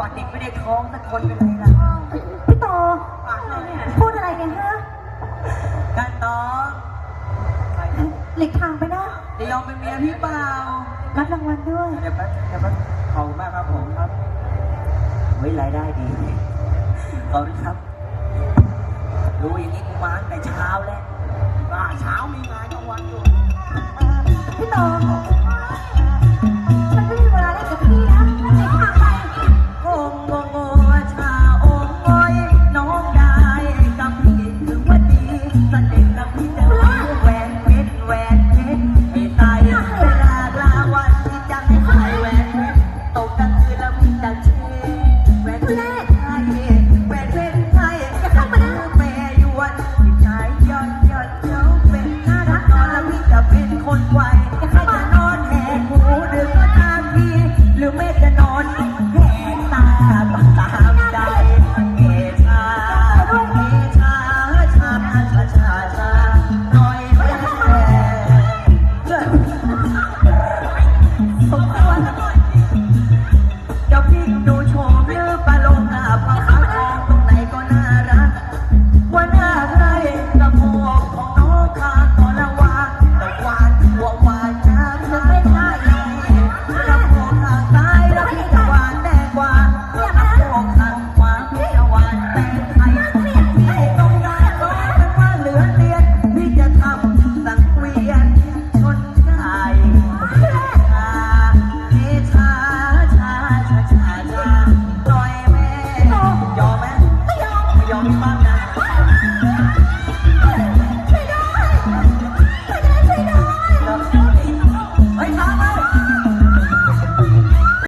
ฝันเด็กไม่ได้ท้องสักคนเป็นไรล่ะ พี่โตปากเลยเนี่ย พูดอะไรกันฮะกันน้องหลีกทางไปนะจะยอมเป็นเมียพี่เปล่า รับรางวัลด้วย เดี๋ยวแป๊บเดี๋ยวแป๊บขอบคุณมากครับผมครับเฮ้ยรายได้ดีขอบคุณครับ รู้อย่างนี้กูมาตั้งแต่เช้าแล้ว ช้าช้าช้าช้า